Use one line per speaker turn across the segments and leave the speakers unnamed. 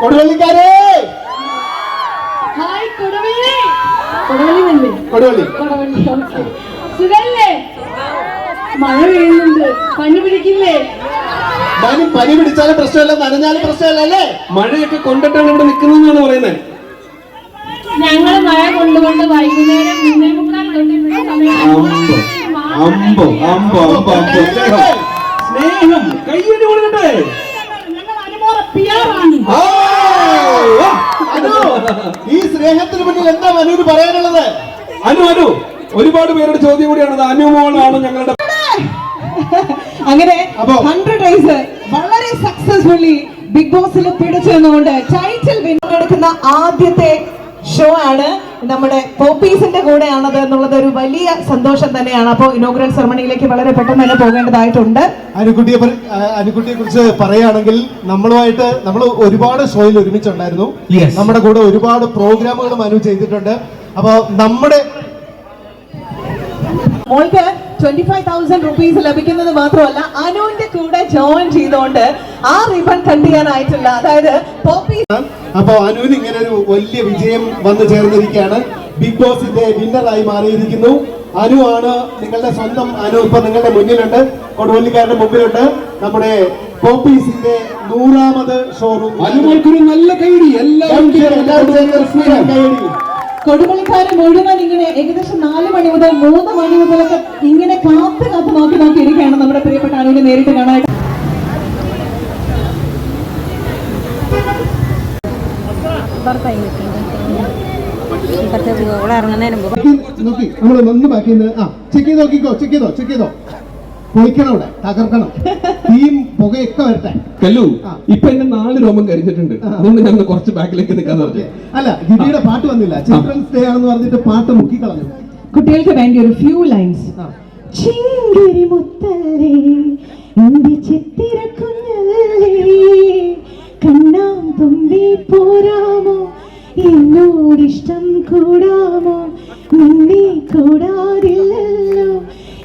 കൊടുവള്ളിക്കാരേ.
Hi Koduvally. Koduvally
Koduvally.
Koduvally സുഖല്ലേ? മഴ പെയ്യുന്നുണ്ട്. പനി പിടിക്കില്ലേ?
പനി പനി പിടിച്ചാലും പ്രശ്നമല്ല നനഞ്ഞാലും പ്രശ്നമല്ല അല്ലേ?
മഴയൊക്കെ കൊണ്ടിട്ടാണ് ഇവിടെ നിൽക്കുന്നതെന്നാണ് പറയുന്നത്
ഞങ്ങൾ മഴ കൊണ്ടുകൊണ്ട് വൈകുന്നേരം മൂന്നേ മുക്കാൽ തൊട്ട് ഇവിടെ സമയം
സ്നേഹം കയ്യടി കൊടുക്കട്ടെ. ആ.
അനു ഈ സ്നേഹത്തിന് പിന്നിൽ എന്താ അനുവിന് പറയാനുള്ളത്?
അനു അനു ഒരുപാട് പേരുടെ ചോദ്യം കൂടിയാണ് അനുമോളാണ് ഞങ്ങളുടെ
അങ്ങനെ ഹൺഡ്രഡ് ഡേയ്സ് വളരെ സക്സസ്ഫുള്ളി ബിഗ് ബോസിൽ പിടിച്ചു നിന്നുകൊണ്ട് ടൈറ്റിൽ വിന്നെടുക്കുന്ന ആദ്യത്തെ ഷോ ആണ്. നമ്മുടെ പോപ്പീസിന്റെ കൂടെയാണത് എന്നുള്ളത് ഒരു വലിയ സന്തോഷം തന്നെയാണ്. അപ്പോൾ ഇനോഗ്രൽ സെറമണിയിലേക്ക് വളരെ പെട്ടെന്ന് തന്നെ പോകേണ്ടതായിട്ടുണ്ട്.
അനുകുട്ടിയെ അനുകുട്ടിയെ കുറിച്ച് പറയുകയാണെങ്കിൽ നമ്മളുമായിട്ട് നമ്മൾ ഒരുപാട് ഷോയിൽ ഒരുമിച്ചുണ്ടായിരുന്നു.
Yes.
നമ്മുടെ കൂടെ ഒരുപാട് പ്രോഗ്രാമുകളും അനു ചെയ്തിട്ടുണ്ട്. അപ്പൊ നമ്മുടെ
മോൾക്ക് ട്വന്റി ഫൈവ് തൗസൻഡ് റുപ്പീസ് ലഭിക്കുന്നത് മാത്രമല്ല അനുവിന്റെ കൂടെ ജോയിൻ ചെയ്തുകൊണ്ട് ആ റിബൺ കട്ട് ചെയ്യാനായിട്ടുള്ള അതായത് പോപ്പി
അപ്പൊ അനുവിന് ഇങ്ങനെ ഒരു വലിയ വിജയം വന്നു ചേർന്നിരിക്കുകയാണ്. ബിഗ് ബോസിന്റെ വിന്നറായി മാറിയിരിക്കുന്നു. അനു ആണ് നിങ്ങളുടെ സ്വന്തം അനു ഇപ്പൊ നിങ്ങളുടെ മുന്നിലുണ്ട്. കൊടുവല്ലിക്കാരുടെ മുമ്പിലുണ്ട്. നമ്മുടെ പോപ്പീസിന്റെ നൂറാമത് ഷോറൂം
അനുമൽക്കൊരു നല്ല കൈഡി എല്ലാവരും
എല്ലാവരും ചേർന്ന് ഒരു സ്നേഹം കൈയടി.
കൊടുമണിക്കാര് മുഴുവൻ ഇങ്ങനെ ഏകദേശം നാല് മണി മുതൽ മൂന്ന് മണി മുതലൊക്കെ ഇങ്ങനെ കാത്ത് കാത്ത് നോക്കി നോക്കി ഇരിക്കുകയാണ് നമ്മുടെ പ്രിയപ്പെട്ട അനുവിനെ നേരിട്ട് കാണാനായിട്ട്
നമ്മൾ ഒന്ന് ബാക്കി ആ ചെക്ക് ചെയ്ത് നോക്കിക്കോ ചെക്ക് ചെയ്തോ ചെക്ക് ചെയ്തോ. പൊളിക്കണം ഇവിടെ തകർക്കണം. തീയും പുകയൊക്കെ വരട്ടെ.
കല്ലു. ഇപ്പൊ എന്നെ നാല് രോമം കരിഞ്ഞിട്ടുണ്ട്. അതുകൊണ്ട് ഞാൻ കുറച്ച് ബാക്കിലേക്ക് നിൽക്കാൻ പറഞ്ഞു.
അല്ല ഗിരിയുടെ പാട്ട് വന്നില്ല. ചിൽഡ്രൻസ് ഡേ ആണെന്ന് പറഞ്ഞിട്ട് പാട്ട് മുക്കി കളഞ്ഞു
കുട്ടികൾക്ക് വേണ്ടി ഒരു ഫ്യൂ ലൈൻസ്. ചിങ്കിരി മുത്തല്ലേ ചിത്തിര കുഞ്ഞല്ലേ കണ്ണാം തുമ്പി പോരാമോ? എന്നോടിഷ്ടം കൂടാമോ? നിന്നെ കൂടാതില്ലല്ലോ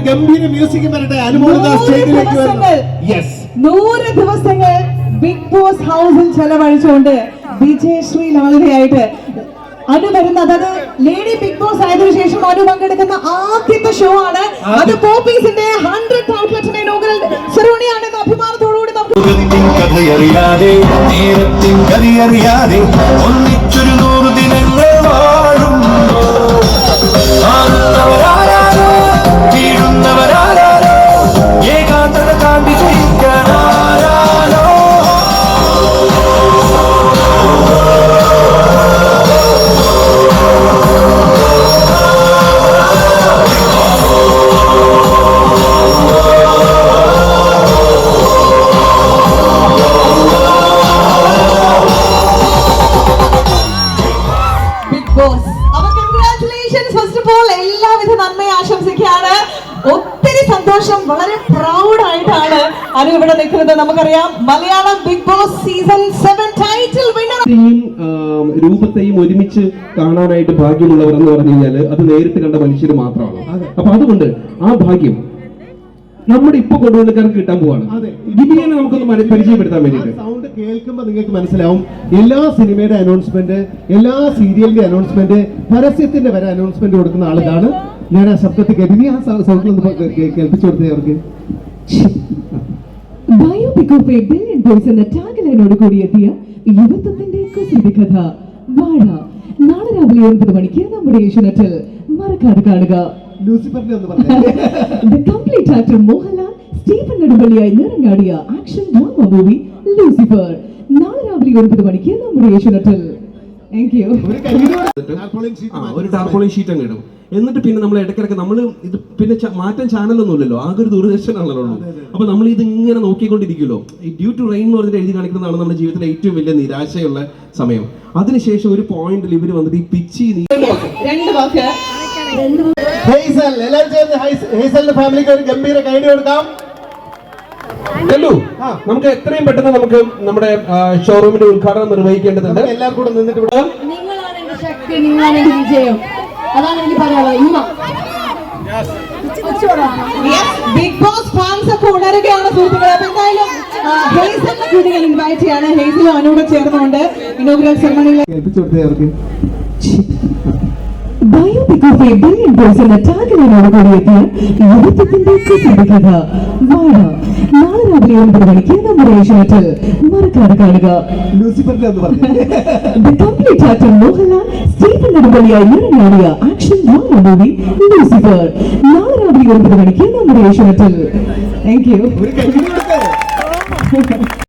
ഒരു ഗംഭീര മ്യൂസിക് വരട്ടെ. സ്റ്റേജിലേക്ക് വരുന്നു
യെസ്
നൂറ് ദിവസങ്ങൾ ബിഗ് ബോസ് ഹൗസിൽ ചെലവഴിച്ചുകൊണ്ട് വിജയശ്രീ ലാളിതയായിട്ട് അനു വരുന്ന അതായത് ലേഡി ബിഗ് ബോസ് ആയതിനു ശേഷം അനു പങ്കെടുക്കുന്ന ആദ്യത്തെ ഷോ ആണ്. അത് പോപ്പീസിന്റെ ഹൺഡ്രഡ് ഔട്ട്ലെറ്റിന്റെ ഇനോഗ്രൽ സെറോണിയാണെന്ന് അഭിമാനത്തോടുകൂടി നമുക്ക് സന്തോഷം വളരെ പ്രൗഡായിട്ടാണ് അനു ഇവിടെ നിൽക്കുന്നത്. നമുക്കറിയാം Malayalam big boss season seven title winner
രൂപത്തെയും ഒരുമിച്ച് കാണാനായിട്ട് ഭാഗ്യമുള്ളവർ എന്ന് പറഞ്ഞു കഴിഞ്ഞാൽ അത് നേരിട്ട് കണ്ട മനുഷ്യർ മാത്രമാണ്. അപ്പൊ അതുകൊണ്ട് ആ ഭാഗ്യം നമ്മുടെ ഇപ്പൊ കൊണ്ടുവന്നക്കാർക്ക് കിട്ടാൻ പോവാണ്. ഗിബിയെ നമുക്കൊന്ന് പരിചയപ്പെടുത്താൻ വേണ്ടിയിട്ട്.
സൗണ്ട് കേൾക്കുമ്പോൾ നിങ്ങൾക്ക് മനസ്സിലാവും. എല്ലാ സിനിമയുടെ അനൗൺസ്മെന്റ് എല്ലാ സീരിയലിന്റെ അനൗൺസ്മെന്റ് പരസ്യത്തിന്റെ വരെ അനൗൺസ്മെന്റ് കൊടുക്കുന്ന ആളിതാണ് ഞാൻ ആ ശബ്ദത്തിൽ നീ ആ കേ- കേൾപ്പിച്ചു കൊടുത്തേ അവർക്ക്.
ബോയ്സ് എന്ന ടാഗ്ലൈനോട് യുവത്വത്തിന്റെ കുസൃതി കഥ വാഴ. നാളെ രാവിലെ ഒൻപത് മണിക്ക് നമ്മുടെ ഏഷ്യനെറ്റിൽ മറക്കാതെ കാണുക.
ലൂസിഫറിന്റെ ഒന്ന് പറഞ്ഞു.
The complete actor Mohanlal Stephen നെടുമ്പള്ളിയായി action drama movie Lucifer നാളെ രാവിലെ ഒൻപത് മണിക്ക് നമ്മുടെ ഏഷ്യനെറ്റിൽ. താങ്ക് യു
ഒരു കയ്യിൽ ടാർപോളിൻ ഷീറ്റ്
ആ, ഒരു ടാർപോളിൻ ഷീറ്റ് അങ്ങ് ഇടും. എന്നിട്ട് പിന്നെ നമ്മൾ ഇടയ്ക്കിടയ്ക്ക് നമ്മൾ ഇത് പിന്നെ മാറ്റം മാറ്റാൻ ചാനലൊന്നും ഇല്ലല്ലോ ആകെ ഒരു ദൂരദർശനാണല്ലോ അപ്പൊ നമ്മൾ ഇത് ഇങ്ങനെ നോക്കിക്കൊണ്ടിരിക്കുമല്ലോ ഈ ഡ്യൂ ടു റെയിൻ എന്ന് പറഞ്ഞിട്ട് എഴുതി കാണിക്കുന്നതാണ് നമ്മുടെ ജീവിതത്തിലെ ഏറ്റവും വലിയ നിരാശയുള്ള സമയം. അതിനുശേഷം ഒരു പോയിന്റിൽ ഇവർ വന്നിട്ട് ഈ പിച്ചി നീ
രണ്ട് വാക്ക്
ഹേസൽ എല്ലാവരും ഹൈസ്- ഹേസലിന്റെ ഫാമിലിക്ക് ഒരു ഗംഭീര കൈഡി കൊടുക്കാം.
ചെല്ലു നമുക്ക് എത്രയും പെട്ടെന്ന് നമുക്ക് നമ്മുടെ ഷോറൂമിന്റെ ഉദ്ഘാടനം നിർവഹിക്കേണ്ടതുണ്ട്.
നമുക്ക് എല്ലാവർക്കും കൂടെ നിന്നിട്ട് വിടാം
നിങ്ങളാണ് ശക്തി നിങ്ങളാണ് വിജയം. അതാണ് എനിക്ക് പറയാനുള്ളത്
ബിഗ് ബോസ് ഫാൻസ് ഒക്കെ ഉണരുകയാണ് സുഹൃത്തുക്കളെ. അപ്പൊ എന്തായാലും ഹേസലിനെ കൂടി ഞാൻ ഇൻവൈറ്റ് ചെയ്യാണ്. ഹേസലും അവനോട് ചേർന്നുകൊണ്ട് ഇനോഗ്രൽ സെറമണിയിൽ
ഏൽപ്പിച്ചു കൊടുത്തേ അവർക്ക്
biopic of a billion boys എന്ന ടാഗിനോട് കൂടിയെത്തിയ യുവത്വത്തിന്റെ കുസിന്റെ കഥ വാഴ. നാളെ രാവിലെ ഒൻപത് മണിക്ക് നമ്മുടെ ഏഷ്യനെറ്റിൽ മറക്കാതെ കാണുക.
ലൂസിഫറിന്റെ
The ഇറങ്ങിയാടിയ ആക്ഷൻ ഡ്രാമ മൂവി ലൂസിഫർ നാളെ രാത്രി ഒൻപത് മണിക്ക് നമ്മുടെ ഏഷ്യാനെറ്റിൽ. Thank you